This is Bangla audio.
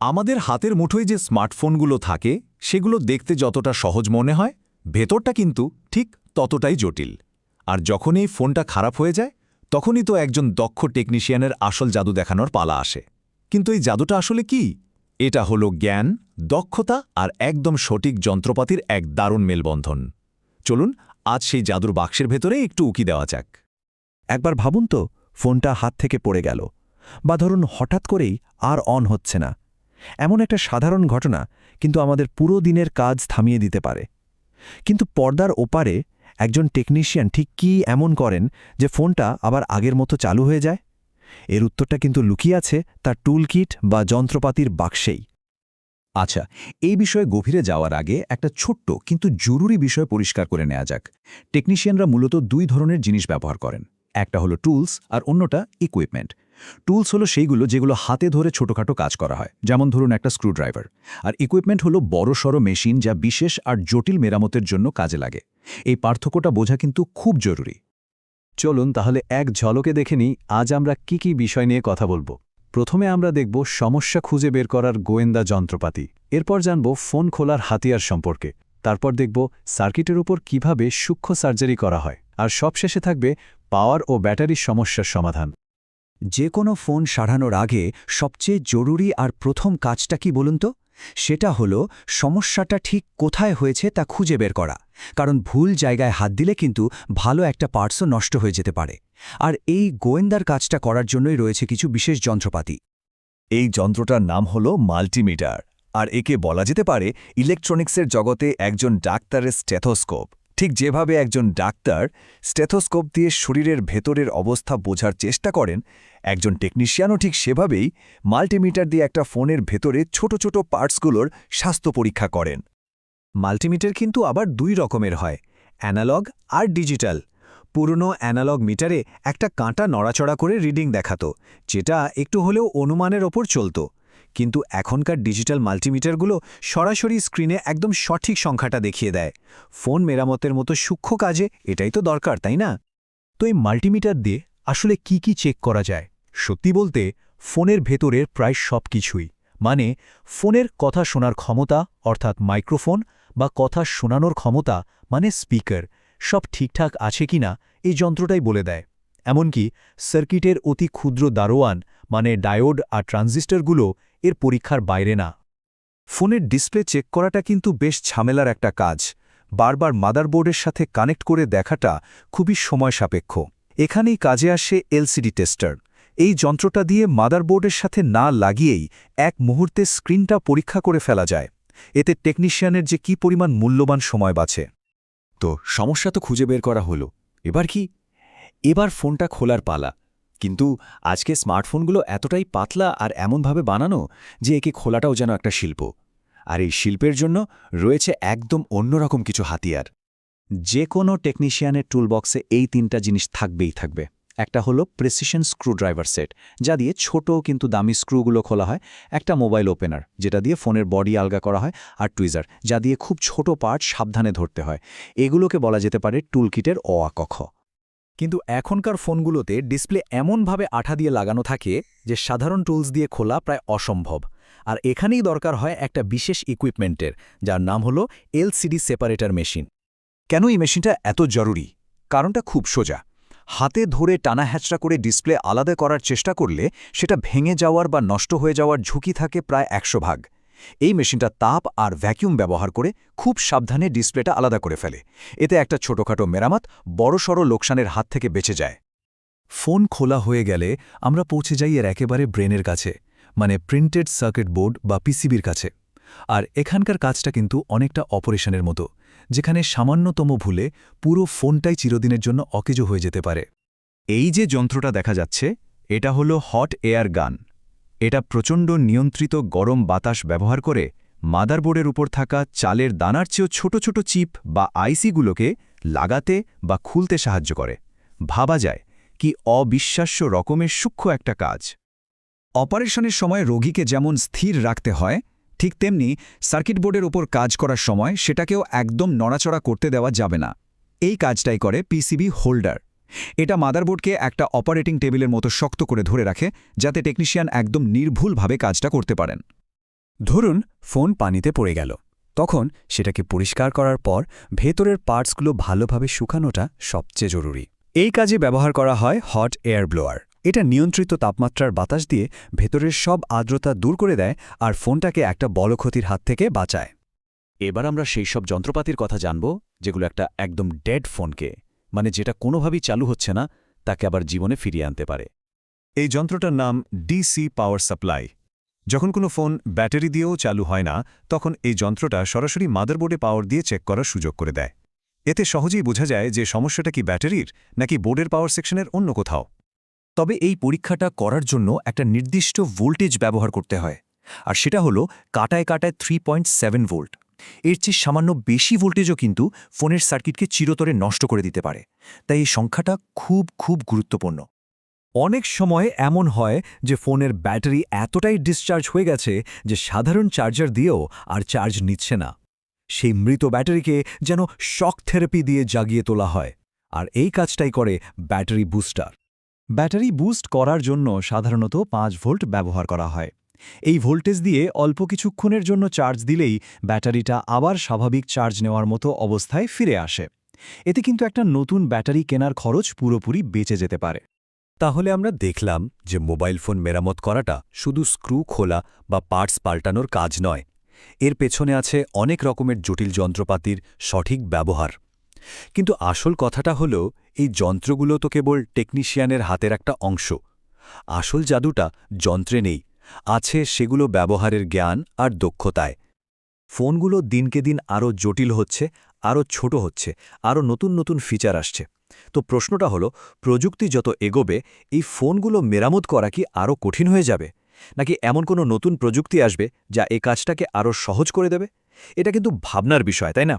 আমাদের হাতের মুঠোয় যে স্মার্টফোনগুলো থাকে, সেগুলো দেখতে যতটা সহজ মনে হয়, ভেতরটা কিন্তু ঠিক ততটাই জটিল। আর যখন এই ফোনটা খারাপ হয়ে যায়, তখনই তো একজন দক্ষ টেকনিশিয়ানের আসল জাদু দেখানোর পালা আসে। কিন্তু এই জাদুটা আসলে কি? এটা হলো জ্ঞান, দক্ষতা আর একদম সঠিক যন্ত্রপাতির এক দারুণ মেলবন্ধন। চলুন, আজ সেই জাদুর বাক্সের ভেতরে একটু উকি দেওয়া যাক। একবার ভাবুন তো, ফোনটা হাত থেকে পড়ে গেল। বা ধরুন হঠাৎ করেই আর অন হচ্ছে না। এমন একটা সাধারণ ঘটনা কিন্তু আমাদের পুরো দিনের কাজ থামিয়ে দিতে পারে। কিন্তু পর্দার ওপারে একজন টেকনিশিয়ান ঠিক কি এমন করেন যে ফোনটা আবার আগের মতো চালু হয়ে যায়? এর উত্তরটা কিন্তু লুকিয়ে আছে তার টুলকিট বা যন্ত্রপাতির বাক্সেই। আচ্ছা এই বিষয়ে গভীরে যাওয়ার আগে একটা ছোট্ট কিন্তু জরুরি বিষয় পরিষ্কার করে নেওয়া যাক। টেকনিশিয়ানরা মূলত দুই ধরনের জিনিস ব্যবহার করেন। একটা হলো টুলস আর অন্যটা ইকুইপমেন্ট টুলস হলো সেইগুলো যেগুলো হাতে ধরে ছোটখাটো কাজ করা হয়, যেমন ধরুন একটা স্ক্রুড্রাইভার আর ইকুইপমেন্ট হলো বড় বড়সড় মেশিন যা বিশেষ আর জটিল মেরামতের জন্য কাজে লাগে। এই পার্থক্যটা বোঝা কিন্তু খুব জরুরি। চলুন তাহলে এক ঝলকে দেখে নিই, আজ আমরা কি কি বিষয় নিয়ে কথা বলব। প্রথমে আমরা দেখব সমস্যা খুঁজে বের করার গোয়েন্দা যন্ত্রপাতি। এরপর জানব ফোন খোলার হাতিয়ার সম্পর্কে। তারপর দেখব সার্কিটের উপর কীভাবে সূক্ষ্ম সার্জারি করা হয়। আর সবশেষে থাকবে পাওয়ার ও ব্যাটারির সমস্যার সমাধান। যে কোনো ফোন সারানোর আগে সবচেয়ে জরুরি আর প্রথম কাজটা কি বলুন তো? সেটা হলো সমস্যাটা ঠিক কোথায় হয়েছে তা খুঁজে বের করা। কারণ ভুল জায়গায় হাত দিলে কিন্তু ভালো একটা পার্টসও নষ্ট হয়ে যেতে পারে। আর এই গোয়েন্দার কাজটা করার জন্যই রয়েছে কিছু বিশেষ যন্ত্রপাতি। এই যন্ত্রটার নাম হল মাল্টিমিটার। আর একে বলা যেতে পারে ইলেকট্রনিক্সের জগতে একজন ডাক্তারের স্টেথোস্কোপ। ঠিক যেভাবে একজন ডাক্তার স্টেথোস্কোপ দিয়ে শরীরের ভেতরের অবস্থা বোঝার চেষ্টা করেন, একজন টেকনিশিয়ানও ঠিক সেভাবেই মাল্টিমিটার দিয়ে একটা ফোনের ভেতরে ছোট ছোট পার্টসগুলোর স্বাস্থ্য পরীক্ষা করেন। মাল্টিমিটার কিন্তু আবার দুই রকমের হয়, অ্যানালগ আর ডিজিটাল। পুরনো অ্যানালগ মিটারে একটা কাঁটা নড়াচড়া করে রিডিং দেখাতো, যেটা একটু হলেও অনুমানের ওপর চলত। কিন্তু এখনকার ডিজিটাল মাল্টিমিটারগুলো সরাসরি স্ক্রিনে একদম সঠিক সংখ্যাটা দেখিয়ে দেয়। ফোন মেরামতের মতো সূক্ষ্ম কাজে এটাই তো দরকার, তাই না? তো এই মাল্টিমিটার দিয়ে আসলে কি কি চেক করা যায়? সত্যি বলতে, ফোনের ভেতরের প্রায় সব কিছুই মানে ফোনের কথা শোনার ক্ষমতা, অর্থাৎ মাইক্রোফোন, বা কথা শোনানোর ক্ষমতা মানে স্পিকার, সব ঠিকঠাক আছে কিনা এই যন্ত্রটাই বলে দেয়। এমনকি সার্কিটের অতি ক্ষুদ্র দারোয়ান মানে ডায়োড আর ট্রানজিস্টরগুলো এর পরীক্ষার বাইরে না। ফোনের ডিসপ্লে চেক করাটা কিন্তু বেশ ঝামেলার একটা কাজ। বারবার মাদারবোর্ডের সাথে কানেক্ট করে দেখাটা খুবই সময় সাপেক্ষ। এখানেই কাজে আসে এলসিডি টেস্টার। এই যন্ত্রটা দিয়ে মাদারবোর্ডের সাথে না লাগিয়েই এক মুহূর্তে স্ক্রিনটা পরীক্ষা করে ফেলা যায়। এতে টেকনিশিয়ানের যে কি পরিমাণ মূল্যবান সময় বাঁচে। তো সমস্যা তো খুঁজে বের করা হলো। এবার কি? এবার ফোনটা খোলার পালা। কিন্তু আজকে স্মার্টফোনগুলো এতটাই পাতলা আর এমনভাবে বানানো যে একে খোলাটাও যেন একটা শিল্প। আর এই শিল্পের জন্য রয়েছে একদম অন্যরকম কিছু হাতিয়ার। যে কোনো টেকনিশিয়ানের টুলবক্সে এই তিনটা জিনিস থাকবেই থাকবে। একটা হলো প্রেসিশন স্ক্রুড্রাইভার সেট, যা দিয়ে ছোট কিন্তু দামি স্ক্রুগুলো খোলা হয়। একটা মোবাইল ওপেনার, যেটা দিয়ে ফোনের বডি আলগা করা হয়, আর টুইজার, যা দিয়ে খুব ছোট পার্ট সাবধানে ধরতে হয়। এগুলোকে বলা যেতে পারে টুলকিটের অ আ ক খ কিন্তু এখনকার ফোনগুলোতে ডিসপ্লে এমনভাবে আঠা দিয়ে লাগানো থাকে যে সাধারণ টুলস দিয়ে খোলা প্রায় অসম্ভব। আর এখানেই দরকার হয় একটা বিশেষ ইকুইপমেন্টের যার নাম হলো এলসিডি সেপারেটর মেশিন কেন এই মেশিনটা এত জরুরি? কারণটা খুব সোজা। হাতে ধরে টানা হ্যাচড়া করে ডিসপ্লে আলাদা করার চেষ্টা করলে সেটা ভেঙে যাওয়ার বা নষ্ট হয়ে যাওয়ার ঝুঁকি থাকে প্রায় একশো ভাগ। এই মেশিনটা তাপ আর ভ্যাকিউম ব্যবহার করে খুব সাবধানে ডিসপ্লেটা আলাদা করে ফেলে। এতে একটা ছোটখাটো মেরামত বড়সড় লোকসানের হাত থেকে বেঁচে যায়। ফোন খোলা হয়ে গেলে আমরা পৌঁছে যাই এর একেবারে ব্রেনের কাছে মানে প্রিন্টেড সার্কিট বোর্ড বা পিসিবির কাছে। আর এখানকার কাজটা কিন্তু অনেকটা অপারেশনের মতো, যেখানে সামান্যতম ভুলে পুরো ফোনটাই চিরদিনের জন্য অকেজো হয়ে যেতে পারে। এই যে যন্ত্রটা দেখা যাচ্ছে, এটা হলো হট এয়ার গান। এটা প্রচণ্ড নিয়ন্ত্রিত গরম বাতাস ব্যবহার করে মাদারবোর্ডের উপর থাকা চালের দানার চেয়েও ছোট ছোট চিপ বা আইসিগুলোকে লাগাতে বা খুলতে সাহায্য করে। ভাবা যায় কি অবিশ্বাস্য রকমের সূক্ষ্ম একটা কাজ। অপারেশনের সময় রোগীকে যেমন স্থির রাখতে হয়, ঠিক তেমনি সার্কিট বোর্ডের ওপর কাজ করার সময় সেটাকেও একদম নড়াচড়া করতে দেওয়া যাবে না। এই কাজটাই করে পিসিবি হোল্ডার। এটা মাদারবোর্ডকে একটা অপারেটিং টেবিলের মতো শক্ত করে ধরে রাখে, যাতে টেকনিশিয়ান একদম নির্ভুলভাবে কাজটা করতে পারেন। ধরুন, ফোন পানিতে পড়ে গেল। তখন সেটাকে পরিষ্কার করার পর ভেতরের পার্টসগুলো ভালোভাবে শুকানোটা সবচেয়ে জরুরি। এই কাজে ব্যবহার করা হয় হট এয়ার ব্লোয়ার। এটা নিয়ন্ত্রিত তাপমাত্রার বাতাস দিয়ে ভেতরের সব আর্দ্রতা দূর করে দেয় আর ফোনটাকে একটা বড় ক্ষতির হাত থেকে বাঁচায়। এবার আমরা সেই সব যন্ত্রপাতির কথা জানব, যেগুলো একটা একদম ডেড ফোনকে। মানে যেটা কোনোভাবেই চালু হচ্ছে না, তাকে আবার জীবনে ফিরিয়ে আনতে পারে। এই যন্ত্রটার নাম ডিসি পাওয়ার সাপ্লাই। যখন কোনো ফোন ব্যাটারি দিয়েও চালু হয় না, তখন এই যন্ত্রটা সরাসরি মাদারবোর্ডে পাওয়ার দিয়ে চেক করার সুযোগ করে দেয়। এতে সহজেই বোঝা যায় যে সমস্যাটা কি ব্যাটারির, নাকি বোর্ডের পাওয়ার সেকশনের অন্য কোথাও। তবে এই পরীক্ষাটা করার জন্য একটা নির্দিষ্ট ভোল্টেজ ব্যবহার করতে হয়, আর সেটা হলো কাটায় কাটায় থ্রি ভোল্ট এর চেয়ে সামান্য বেশি ভোল্টেজও কিন্তু ফোনের সার্কিটকে চিরতরে নষ্ট করে দিতে পারে। তাই এই সংখ্যাটা খুব খুব গুরুত্বপূর্ণ। অনেক সময় এমন হয় যে ফোনের ব্যাটারি এতটাই ডিসচার্জ হয়ে গেছে যে সাধারণ চার্জার দিয়েও আর চার্জ নিচ্ছে না। সেই মৃত ব্যাটারিকে যেন শক থেরাপি দিয়ে জাগিয়ে তোলা হয়। আর এই কাজটাই করে ব্যাটারি বুস্টার ব্যাটারি বুস্ট করার জন্য সাধারণত পাঁচ ভোল্ট ব্যবহার করা হয়। এই ভোল্টেজ দিয়ে অল্প কিছুক্ষণের জন্য চার্জ দিলেই ব্যাটারিটা আবার স্বাভাবিক চার্জ নেওয়ার মতো অবস্থায় ফিরে আসে। এতে কিন্তু একটা নতুন ব্যাটারি কেনার খরচ পুরোপুরি বেঁচে যেতে পারে। তাহলে আমরা দেখলাম যে মোবাইল ফোন মেরামত করাটা শুধু স্ক্রু খোলা বা পার্টস পাল্টানোর কাজ নয়। এর পেছনে আছে অনেক রকমের জটিল যন্ত্রপাতির সঠিক ব্যবহার। কিন্তু আসল কথাটা হল, এই যন্ত্রগুলো তো কেবল টেকনিশিয়ানের হাতের একটা অংশ। আসল জাদুটা যন্ত্রে নেই। আছে সেগুলো ব্যবহারের জ্ঞান আর দক্ষতায়। ফোনগুলো দিনকে দিন আরও জটিল হচ্ছে, আরও ছোট হচ্ছে, আরও নতুন নতুন ফিচার আসছে। তো প্রশ্নটা হলো, প্রযুক্তি যত এগোবে, এই ফোনগুলো মেরামত করা কি আরও কঠিন হয়ে যাবে? নাকি এমন কোনো নতুন প্রযুক্তি আসবে যা এই কাজটাকে আরও সহজ করে দেবে? এটা কিন্তু ভাবনার বিষয়, তাই না?